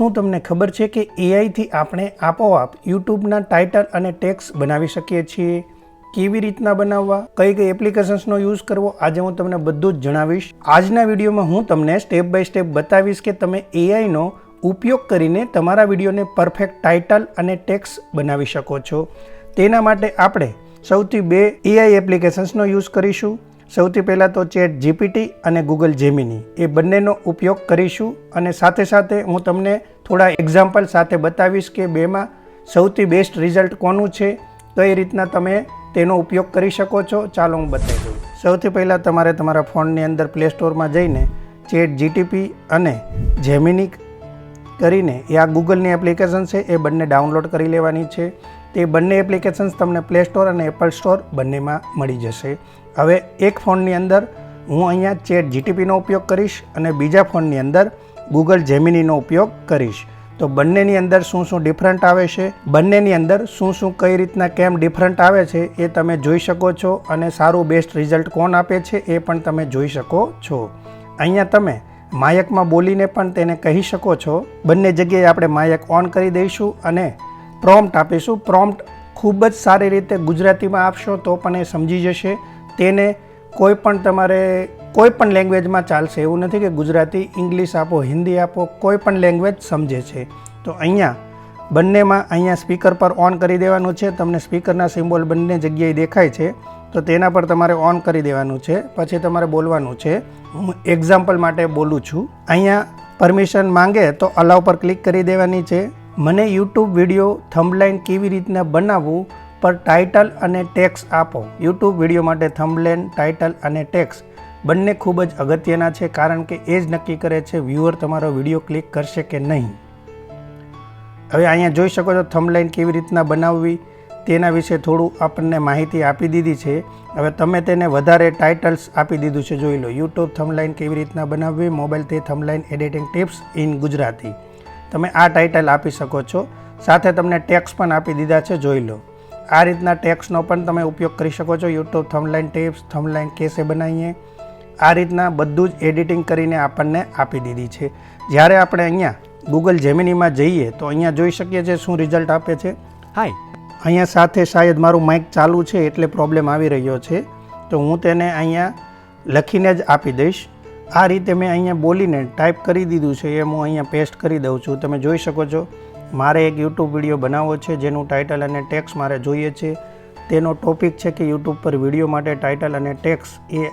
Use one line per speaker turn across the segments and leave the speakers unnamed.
શું તમને ખબર છે કે એઆઈથી આપણે આપોઆપ યુટ્યુબના ટાઇટલ અને ટેક્સ બનાવી શકીએ છીએ? કેવી રીતના બનાવવા? કઈ કઈ એપ્લિકેશન્સનો યુઝ કરવો? આજે હું તમને બધું જ જણાવીશ. આજના વિડીયોમાં હું તમને સ્ટેપ બાય સ્ટેપ બતાવીશ કે તમે એઆઈનો ઉપયોગ કરીને તમારા વિડીયોને પરફેક્ટ ટાઇટલ અને ટેક્સ બનાવી શકો છો. તેના માટે આપણે સૌથી બે એઆઈ એપ્લિકેશન્સનો યુઝ કરીશું. સૌથી પહેલાં તો ચેટ જીપીટી અને ગૂગલ જેમિની એ બંનેનો ઉપયોગ કરીશું અને સાથે સાથે હું તમને થોડા એક્ઝામ્પલ સાથે બતાવીશ કે બેમાં સૌથી બેસ્ટ રિઝલ્ટ કોનું છે. કઈ રીતના તમે તેનો ઉપયોગ કરી શકો છો. ચાલો હું બતાવી દઉં. સૌથી પહેલાં તમારે તમારા ફોનની અંદર પ્લે સ્ટોરમાં જઈને ચેટ જીટીપી અને જેમિની કરીને એ આ ગૂગલની એપ્લિકેશન છે એ બંને ડાઉનલોડ કરી લેવાની છે. તે બંને એપ્લિકેશન્સ તમને પ્લે સ્ટોર અને એપલ સ્ટોર બંનેમાં મળી જશે. હવે એક ફોનની અંદર હું અહીંયા ચેટ જીટીપીનો ઉપયોગ કરીશ અને બીજા ફોનની અંદર ગૂગલ જેમિનીનો ઉપયોગ કરીશ. તો બંનેની અંદર શું શું ડિફરન્ટ આવે છે? બંનેની અંદર શું શું કઈ રીતના કેમ ડિફરન્ટ આવે છે એ તમે જોઈ શકો છો અને સારું બેસ્ટ રિઝલ્ટ કોણ આપે છે એ પણ તમે જોઈ શકો છો. અહીંયા તમે માયકમાં બોલીને પણ તેને કહી શકો છો. બંને જગ્યાએ આપણે માયક ઓન કરી દઈશું અને પ્રોમ્પ્ટ આપીશું. પ્રોમ્પ્ટ ખૂબ જ સારી રીતે ગુજરાતીમાં આપશો તો પણ એ સમજી જશે. તેને કોઈ પણ તમારે કોઈ પણ લેંગ્વેજમાં ચાલશે. એવું નથી કે ગુજરાતી, ઇંગ્લિશ આપો, હિન્દી આપો, કોઈ પણ લેંગ્વેજ સમજે છે. તો અહીંયા બંનેમાં અહીંયા સ્પીકર પર ઓન કરી દેવાનું છે. તમને સ્પીકરના સિમ્બોલ બંને જગ્યાએ દેખાય છે. તો તેના પર તમારે ઓન કરી દેવાનું છે. પછી તમારે બોલવાનું છે. હું એક્ઝામ્પલ માટે બોલું છું. અહીંયા પરમિશન માંગે તો અલાવ પર ક્લિક કરી દેવાની છે. મને યુટ્યુબ વીડિયો થંબલાઇન કેવી રીતના બનાવવું પર ટાઇટલ અને ટેક્સ આપો. યુટ્યુબ વીડિયો માટે થંબલેન ટાઇટલ અને ટેક્સ બંને ખૂબ જ અગત્યના છે કારણ કે એ જ નક્કી કરે છે વ્યૂઅર તમારો વીડિયો ક્લિક કરશે કે નહીં. હવે અહીંયા જોઈ શકો છો થંબલાઇન કેવી રીતના બનાવવી તેના વિશે થોડું આપણને માહિતી આપી દીધી છે. હવે તમે તેને વધારે ટાઇટલ્સ આપી દીધું છે. જોઈ લો, યુટ્યુબ થંબલાઇન કેવી રીતના બનાવવી, મોબાઈલથી thumbnail editing tips in Gujarati. તમે આ ટાઇટલ આપી શકો છો. સાથે તમને ટેક્સ પણ આપી દીધા છે જોઈ લો. આ રીતના ટેક્સનો પણ તમે ઉપયોગ કરી શકો છો. યુટ્યુબ થમલાઇન ટિપ્સ થમલાઇન કેસે બનાવીએ. આ રીતના બધું જ એડિટિંગ કરીને આપણને આપી દીધી છે. જ્યારે આપણે અહીંયા ગૂગલ જેમિનીમાં જઈએ તો અહીંયા જોઈ શકીએ છીએ શું રિઝલ્ટ આપે છે.
હાય
અહીંયા સાથે શાયદ મારું માઇક ચાલુ છે એટલે પ્રોબ્લેમ આવી રહ્યો છે. તો હું તેને અહીંયા લખીને જ આપી દઈશ. આ રીતે મેં અહીંયા બોલીને ટાઈપ કરી દીધું છે, એ હું અહીંયા પેસ્ટ કરી દઉં છું. તમે જોઈ શકો છો, મારે એક યુટ્યુબ વીડિયો બનાવવો છે, જેનું ટાઇટલ અને ટેક્સ મારે જોઈએ છે. તેનો ટોપિક છે કે યુટ્યુબ પર વીડિયો માટે ટાઇટલ અને ટેક્સ એ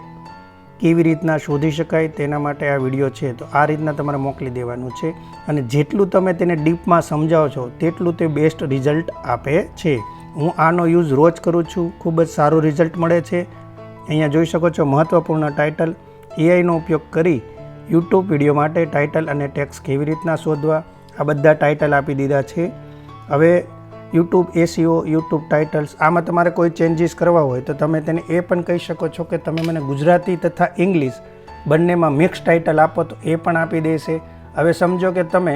કેવી રીતના શોધી શકાય, તેના માટે આ વીડિયો છે. તો આ રીતના તમારે મોકલી દેવાનું છે અને જેટલું તમે તેને ડીપમાં સમજાવો છો, તેટલું તે બેસ્ટ રિઝલ્ટ આપે છે. હું આનો યુઝ રોજ કરું છું, ખૂબ જ સારું રિઝલ્ટ મળે છે. અહીંયા જોઈ શકો છો મહત્ત્વપૂર્ણ ટાઇટલ એઆઈનો ઉપયોગ કરી યુટ્યુબ વીડિયો માટે ટાઇટલ અને ટેક્સ કેવી રીતના શોધવા, આ બધા ટાઇટલ આપી દીધા છે. હવે યુટ્યુબ એસીઓ, યુટ્યુબ ટાઇટલ્સ, આમાં તમારે કોઈ ચેન્જીસ કરવા હોય તો તમે તેને એ પણ કહી શકો છો કે તમે મને ગુજરાતી તથા ઇંગ્લિશ બંનેમાં મિક્સ ટાઇટલ આપો તો એ પણ આપી દેશે. હવે સમજો કે તમે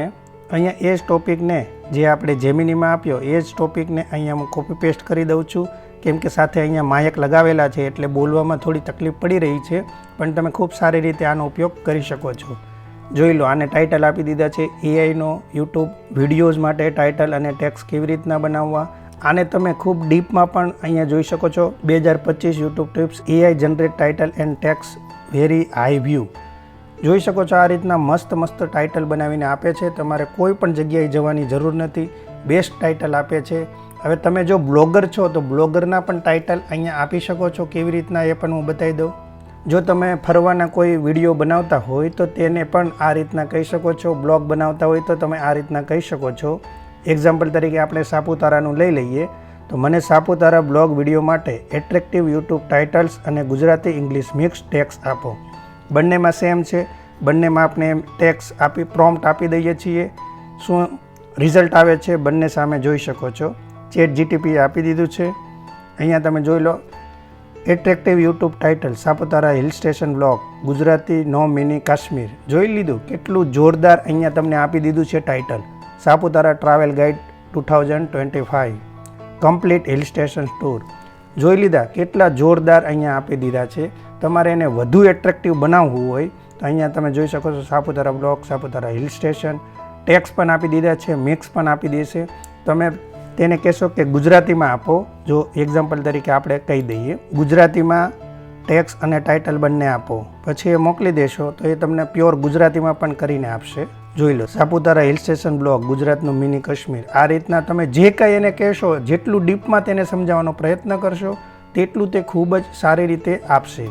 અહીંયા એ જ ટોપિકને જે આપણે જેમિનીમાં આપ્યો, એ જ ટોપિકને અહીંયા હું કોપી પેસ્ટ કરી દઉં છું. કેમ કે સાથે અહીંયા માયક લગાવેલા છે એટલે બોલવામાં થોડી તકલીફ પડી રહી છે, પણ તમે ખૂબ સારી રીતે આનો ઉપયોગ કરી શકો છો. જોઈ લો, આને ટાઇટલ આપી દીધા છે એઆઈનો યુટ્યુબ વિડીયોઝ માટે ટાઇટલ અને ટેક્સ કેવી રીતના બનાવવા. આને તમે ખૂબ ડીપમાં પણ અહીંયા જોઈ શકો છો. બે હજાર પચીસ YouTube tips AI generate title and tags very high view જોઈ શકો છો આ રીતના મસ્ત મસ્ત ટાઇટલ બનાવીને આપે છે. તમારે કોઈ પણ જગ્યાએ જવાની જરૂર નથી. બેસ્ટ ટાઇટલ આપે છે. હવે તમે જો બ્લોગર છો, તો બ્લોગરના પણ ટાઇટલ અહીંયા આપી શકો છો. કેવી રીતના એ પણ હું બતાવી દઉં. જો તમે ફરવાના કોઈ વીડિયો બનાવતા હોય, તો તેને પણ આ રીતના કહી શકો છો. બ્લોગ બનાવતા હોય, તો તમે આ રીતના કહી શકો છો. એક્ઝામ્પલ તરીકે આપણે સાપુતારાનું લઈ લઈએ. તો મને સાપુતારા બ્લોગ વીડિયો માટે એટ્રેક્ટિવ યુટ્યુબ ટાઇટલ્સ અને ગુજરાતી ઇંગ્લિશ મિક્સ ટેક્સ આપો. બંનેમાં સેમ છે. બંનેમાં આપણે એમ ટેક્સ આપી પ્રોમ્પ્ટ આપી દઈએ છીએ. શું રિઝલ્ટ આવે છે, બંને સામે જોઈ શકો છો. ચેટ જીટીપી આપી દીધું છે. અહીંયા તમે જોઈ લો attractive YouTube title Saputara hill station blog Gujarati નો મિની કાશ્મીર. જોઈ લીધું, કેટલું જોરદાર અહીંયા તમને આપી દીધું છે title Saputara travel guide two thousand twenty five complete hill station tour જોઈ લીધા, કેટલા જોરદાર અહીંયા આપી દીધા છે. તમારે એને વધુ એટ્રેક્ટિવ બનાવવું હોય, તો અહીંયા તમે જોઈ શકો છો Saputara blog Saputara hill station tags પણ આપી દીધા છે મિક્સ પણ આપી દેશે તમે તેને કહેશો કે ગુજરાતીમાં આપો. જો એક્ઝામ્પલ તરીકે આપણે કહી દઈએ, ગુજરાતીમાં ટેક્સ અને ટાઇટલ બંને આપો. પછી એ મોકલી દેશો, તો એ તમને પ્યોર ગુજરાતીમાં પણ કરીને આપશે. જોઈ લો, સાપુતારા હિલ સ્ટેશન બ્લોક ગુજરાતનું મિની કાશ્મીર. આ રીતના તમે જે કંઈ એને કહેશો, જેટલું ડીપમાં તેને સમજાવવાનો પ્રયત્ન કરશો, તેટલું તે ખૂબ જ સારી રીતે આપશે.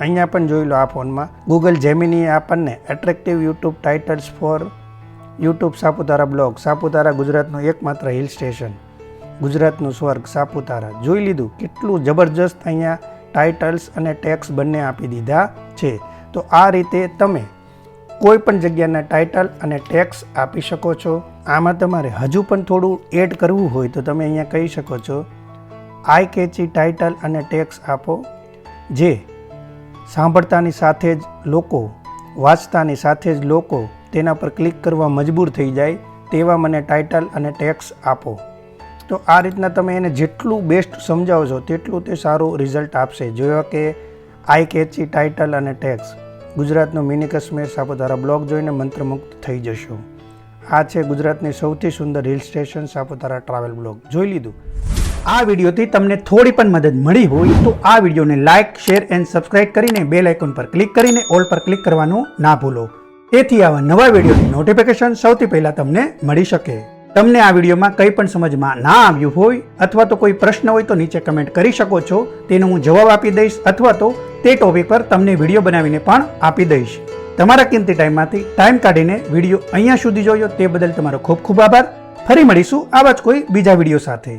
અહીંયા પણ જોઈ લો આ ફોનમાં ગૂગલ જેમિનીએ આપણને attractive YouTube titles for YouTube Saputara blog Saputara ગુજરાતનું એકમાત્ર હિલ સ્ટેશન ગુજરાતનું સ્વર્ગ સાપુતારા. જોઈ લીધું કેટલું જબરજસ્ત અહીંયા ટાઇટલ્સ અને ટેક્સ બંને આપી દીધા છે. તો આ રીતે તમે કોઈ પણ જગ્યાના ટાઇટલ અને ટેક્સ આપી શકો છો. આમાં તમારે હજુ પણ થોડું એડ કરવું હોય તો તમે અહીંયા કહી શકો છો. આઈ કેચી ટાઇટલ અને ટેક્સ આપો. જે સાંભળતાની સાથે જ લોકો, વાંચતાની સાથે જ લોકો તેના પર ક્લિક કરવા મજબૂર થઈ જાય તેવા મને ટાઇટલ અને ટેક્સ આપો. તો આ રીતના તમે એને જેટલું બેસ્ટ સમજાવશો તેટલું તે સારું રિઝલ્ટ આપશે. જેવા કે આઈ કેચી ટાઇટલ અને ટેક્સ ગુજરાતનું મિની કાશ્મીર સાપુતારા બ્લોગ જોઈને મંત્રમુગ્ધ થઈ જશો. આ છે ગુજરાતની સૌથી સુંદર hill station Saputara travel blog. જોઈ લીધું?
આ વિડીયોથી તમને થોડી પણ મદદ મળી હોય તો આ વિડીયોને લાઇક શેર એન્ડ સબસ્ક્રાઇબ કરીને બેલ આઇકોન પર ક્લિક કરીને ઓલ પર ક્લિક કરવાનું ના ભૂલો. તેથી આવા નવા વિડીયોની નોટિફિકેશન સૌથી પહેલાં તમને મળી શકે. તમને આ વિડીયોમાં કંઈ પણ સમજમાં ના આવ્યું હોય અથવા તો કોઈ પ્રશ્ન હોય તો નીચે કમેન્ટ કરી શકો છો, તેનો હું જવાબ આપી દઈશ અથવા તો તે ટોપિક પર તમને વીડિયો બનાવીને પણ આપી દઈશ. તમારા કિંમતી ટાઈમમાંથી ટાઈમ કાઢીને વીડિયો અહીંયા સુધી જોયો તે બદલ તમારો ખૂબ ખૂબ આભાર. ફરી મળીશું આવા જ કોઈ બીજા વીડિયો સાથે.